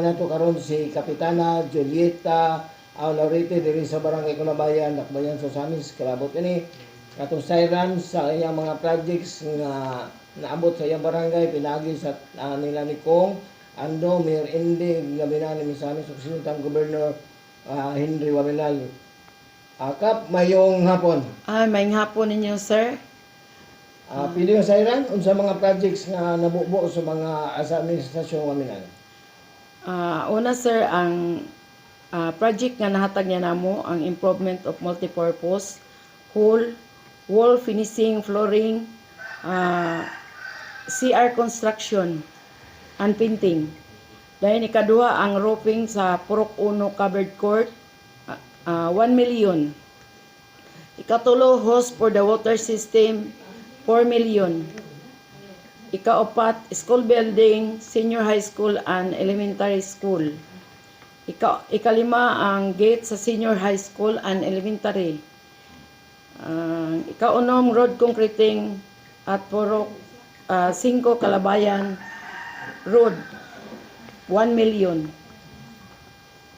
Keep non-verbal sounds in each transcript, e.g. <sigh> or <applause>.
na to karon si Kapitana Julieta Aulorite diri sa Barangay Kulabayan, Dakbayan sa Samis, kalabot ini. Katong siren sa iyang mga projects nga naabot sa iyang barangay pinagi sa ah, nila ni Kong Ando, Mayor Indig, gabi na ni Misamis, Occidental Governor ah, Henry Waminal. Akap, mayong hapon. Ah, may hapon ninyo, sir. Uh, pili yung siren, unsa mga projects nga nabubo sa mga administrasyon Waminal. Ah, una, sir, ang ah, project nga nahatag niya namo ang improvement of multipurpose hall, wall finishing, flooring, ah, CR construction, and painting. Dahil ikaduha ang roofing sa Purok Uno covered court, ah, ah, 1 million. Ikatulo, hose for the water system, 4 million. Ikaapat, school building, senior high school and elementary school. Ika, ikalima, ang gate sa senior high school and elementary. Ang ikaunom, road concreting at Purok 5 Kalabayan Road, 1 million.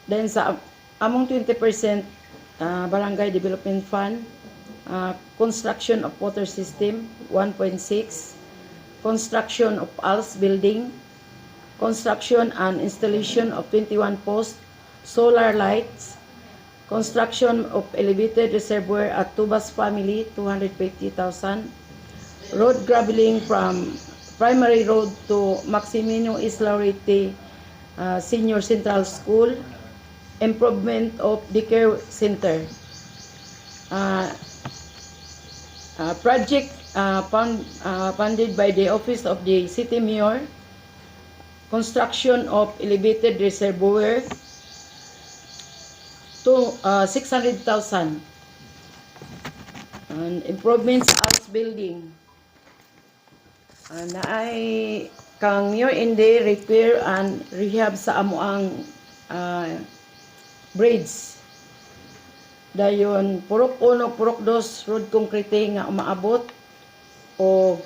Then sa among 20% ah, Barangay Development Fund, ah, construction of water system, 1.6 construction of ALS building, construction and installation of 21 post solar lights, construction of elevated reservoir at Tubas family, 250,000, road graveling from primary road to Maximino Isla uh, Senior Central School, improvement of daycare center. Uh, uh, project uh, fund, uh, funded by the Office of the City Mayor, construction of elevated reservoir to uh, 600,000 and improvements house building. Uh, na ay kang Mayor Inde repair and rehab sa amoang uh, bridge. Dayon purok uno purok dos road concrete nga umaabot o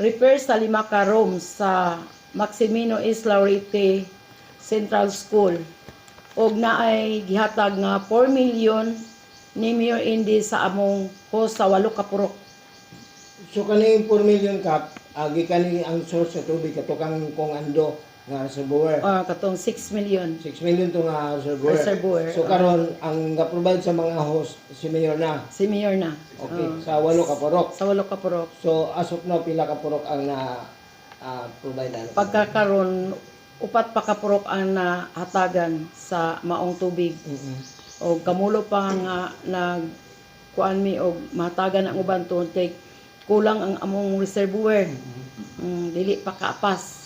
repair sa lima ka rooms sa Maximino Isla Rete Central School. Og naay gihatag nga 4 million ni Mayor Indy sa among host sa walo ka purok. So kani 4 million kap, agi kani ang source sa tubig kato kang kung ando nga reservoir. or katong 6 million 6 million to nga reservoir. Reservoir, So oh. karon ang ga-provide sa mga host si Mayor na. si Mayor na Okay, Oh. sa walo ka porok. sa walo ka purok So asok na pila ka porok ang na ah, provide na. pagkakaron upat pa ka purok ang nahatagan sa maong tubig Mm-mm. o kamulo pa nga nag kuan mi og mahatagan ang uban tungod kay kulang ang among reservoir mm, dili pa kaapas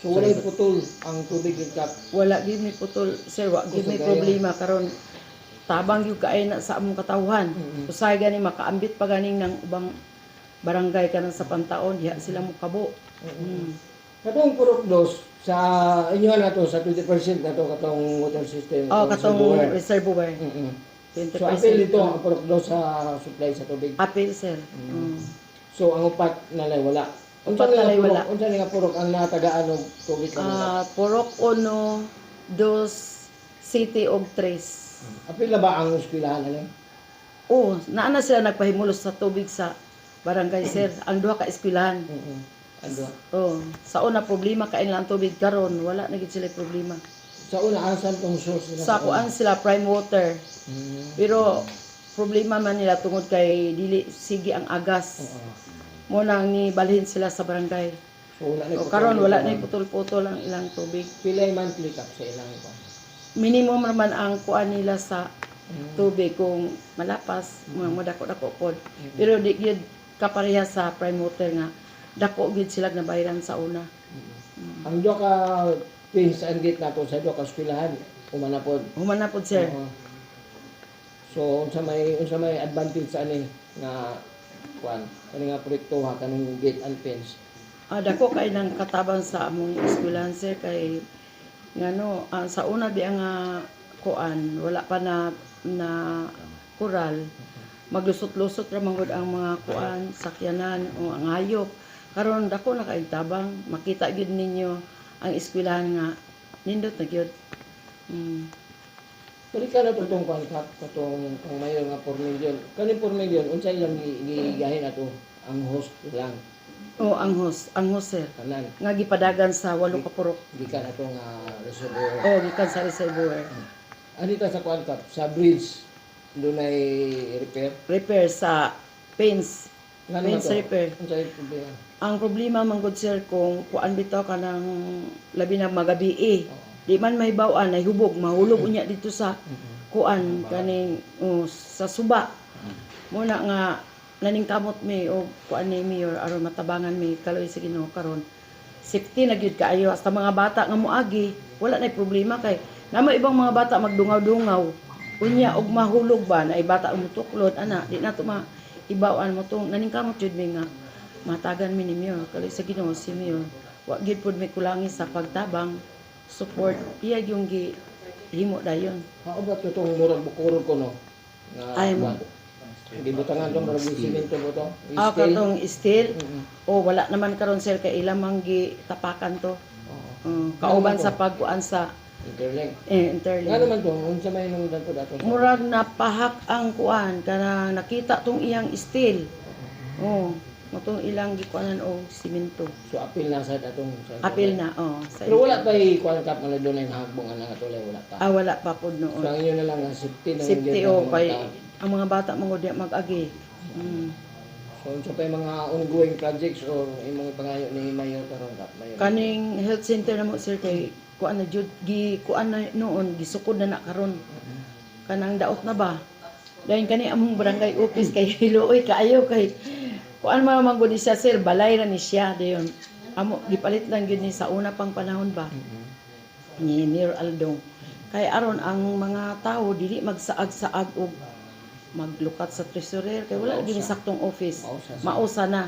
So wala putol ang tubig yung kap. wala gid mi putol sir wa gid mi Kusog problema karon tabang gyud kaay na sa among katawhan Mhm. usay gani makaambit pa ganing ng ubang barangay kanang sa pantaon diha sila mo kabo mm. Katong porok dos sa inyo na to sa 20% na to katong water system. oh katong reservoir. 20% So apil ito ang porok dos sa supply sa tubig. apil sir mm. So ang upat na wala. Upat nga na wala. Unsa nga purok ang natagaan og tubig kanila? Ah, Purok Uno, Dos, City og Tres. Apil na ba ang eskwelahan ani? Oh, naana sila nagpahimulos sa tubig sa barangay <clears throat> sir. Ang duha ka eskwelahan. Mm. Ando. Oh, sa una problema kain lang ang tubig karon, wala na gid sila problema. Sa una asan tong source nila? Sa kuan sila prime water. Mm. Pero problema man nila tungod kay dili sige ang agas. Oo. Mo nang ni balhin sila sa barangay. So wala na O karon wala na putol-putol ang ilang tubig. Pila yung monthly cap sa ilang ito. Minimum naman ang kuan nila sa Mm. tubig kung malapas mga madako-dako pod pero di gyud kapareha sa prime water nga dako gyud sila na bayaran sa una Ang duha ka pins and gate nato sa duha ka eskwelahan umana pod. human na pod sir Oo. So unsa may unsa may advantage sa ani nga kuan kani nga proyekto ha kanang gate and fence. ah, dako kay nang katabang sa among eskwelahan sir kay ngano ah, sa una di ang ah, kuan wala pa na na kural maglusot-lusot ra man gud ang mga kuan sakyanan o ang hayop karon dako na kay tabang makita gyud ninyo ang eskwelahan nga nindot na gyud. Mm. Balik ka na to itong kwankat, itong kung mayor nga 4 million. Kani 4 million, unsay lang gigahin ato ang host lang, Oh, ang host, ang host sir. kanan. Nga gipadagan sa walo ka purok. Gikan ato nga reservoir. Oh, gikan sa reservoir. Ano ito sa kwankat? Sa bridge, doon ay repair. Repair sa. Ngano Paints to? repair. Unsay problema? Ang problema man gud sir kung kuan bitaw ka ng labi na magabi eh. Di man mahibaw-an ay hubog mahulog unya dito sa kuan kaning oh, sa suba. Muna nga naning kamot mi o kuan ni mayor aron matabangan mi kaloy sa Ginoo karon. Safety na gyud kaayo hasta mga bata nga moagi wala na problema kay namo ibang mga bata magdungaw-dungaw. Unya og mahulog ba na bata ang mutuklod ana di na to ma ibawan mo tong naning kamot jud mi nga matagan mi ni mayor kaloy sa Ginoo si mayor wa gyud pud mi kulangi sa pagtabang support iya yung gi himo dayon ba ito itong murag bukurog ko no? Nga, Ay, ba? Hindi butangan itong murag simento mo to? ah Steel? katong steel Mm-mm. o wala naman karon sir kay ilang man gi tapakan to Oo. Uh, kauban sa pagkuan sa Interlink. eh, Nga interlink naman to, unsa may nung dato dato sa... murag napahak ang kuan kana nakita tong iyang steel oh matong ilang gikuanan og simento. So apil na sa datong... sa- apil na oh sa Pero wala pa i-kuan kap nga doon ay nahagbong nga nakatulay, wala pa. ah wala pa So noon. Ang inyo na lang ang safety na safety o na kay mga ang mga bata mangod di mag-agi. Mm. So unsa pa mga ongoing projects or imong pangayo ni Mayor karon kap Mayor? kaning health center na mo sir kay kuan na jud gi kuan na noon gisukod na na karon. Kanang daot na ba? Dahil kani among barangay office kay <laughs> hiluoy kaayo kay kuan man man gud ni siya sir balay ra ni siya dayon amo gipalit lang gyud ni sa una pang panahon ba? Mhm. ni Mayor Aldong. Kay aron ang mga tao dili magsaag-saag og maglukat sa treasurer kay wala gyud ni saktong office. Mausa sa- mausa na.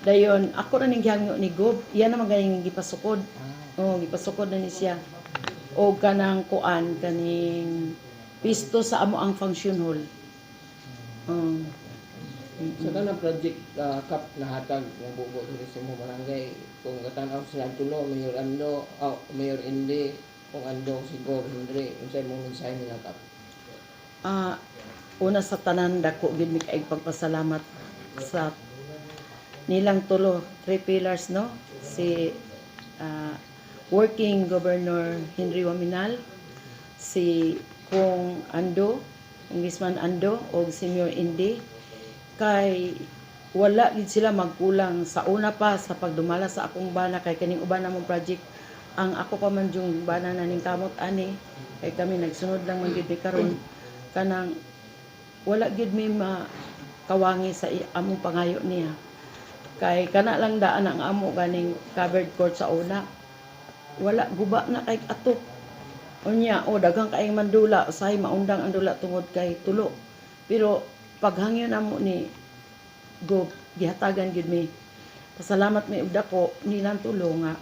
Dayon ako ra ning gihangyo ni Gob. Iya na man ganing gipasukod. Oh gipasukod na ni siya. O kanang kuan kaning pisto sa amo ang function hall. Um, Sa kanang project uh, kap nahatag nga bubo imong barangay. Kung katanaw sila tulo Mayor Ando, oh, Mayor Indi, kung Ando si Gor Henry, unsa imong mensahe nila kap? ah una sa tanan dako gid mi kay pagpasalamat sa nilang tulo. Three pillars no? Si ah, working governor Henry Waminal si Kung Ando Congressman Ando o si Mayor Indi kay wala gid sila magkulang sa una pa sa pagdumala sa akong bana kay kaning uban namong project ang ako pa man yung bana na ning kamot ani kay kami nagsunod lang man gid karon. Kanang wala gid mi makawangi sa among pangayo niya. Kay kana lang daan ang amo ganing covered court sa una. Wala guba na kay ato. Unya o daghang kaayong mandula usahay maundang ang dula tungod kay tulo. Pero paghangyon amo ni go gihatagan gid mi pasalamat mi ug dako nilang tulo nga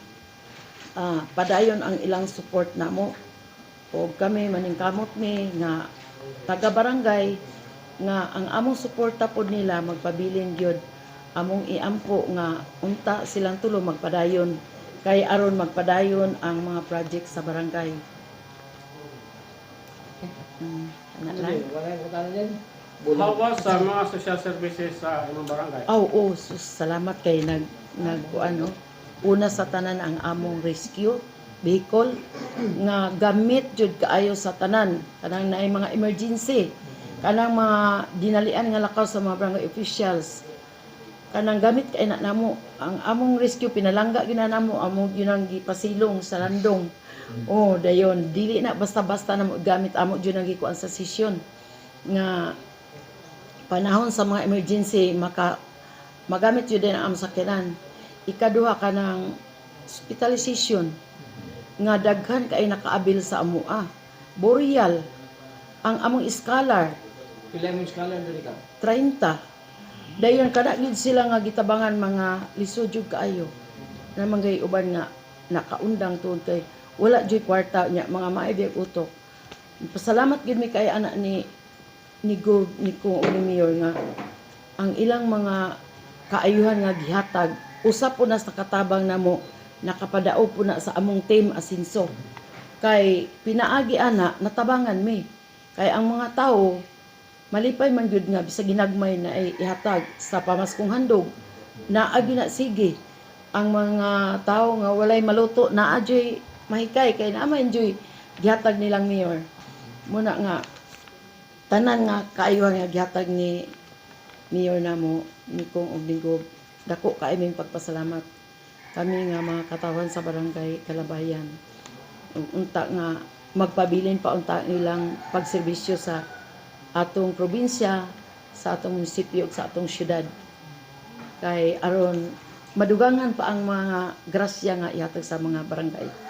ah, padayon ang ilang support namo o kami maningkamot mi nga taga barangay nga ang among suporta pod nila magpabilin gyud among iampo nga unta silang tulo magpadayon kay aron magpadayon ang mga project sa barangay. Mm, ana Ano lang. Wala? How was sa mga social services sa imong barangay? Aw, oh, sus, salamat kay nag nag ano. Una sa tanan ang among rescue vehicle nga gamit jud kaayo sa tanan. Kanang naay mga emergency. Kanang mga dinalian nga lakaw sa mga barangay officials. Kanang gamit kay na namo ang among rescue pinalangga gyud na namo among ginang gipasilong sa landong. Oh dayon dili na basta-basta namo gamit amo jud nang gikuan sa sesyon nga panahon sa mga emergency maka magamit yun din ang sakyanan ikaduha ka ng hospitalization. Nga daghan kay nakaabil sa amua boreal ang among scholar Pila yung scholar dali kap? 30 dayon kada gid sila nga gitabangan mga lisod jud kaayo. Na manggay uban nga nakaundang tuod kay wala jud kwarta nya mga maibig utok. Pasalamat gid mi kay anak ni ni Go ni ko ni Mayor nga ang ilang mga kaayuhan nga gihatag usa po na sa katabang namo nakapadaog po na sa among team asinso. Kay pinaagi ana natabangan mi. Kay ang mga tao malipay man gyud nga bisa ginagmay na ay ihatag sa pamaskong handog naagi na sige. Ang mga tao nga walay maluto na adyoy mahikay kay na enjoy gihatag nilang mayor. Muna nga tanan nga kaayo nga gihatag ni mayor namo ni Kong Ognigob dako kay ming pagpasalamat. Kami nga mga katawan sa barangay Kalabayan. Unta nga magpabilin pa unta ilang pagserbisyo sa atong probinsya sa atong munisipyo sa atong syudad. Kay aron madugangan pa ang mga grasya nga ihatag sa mga barangay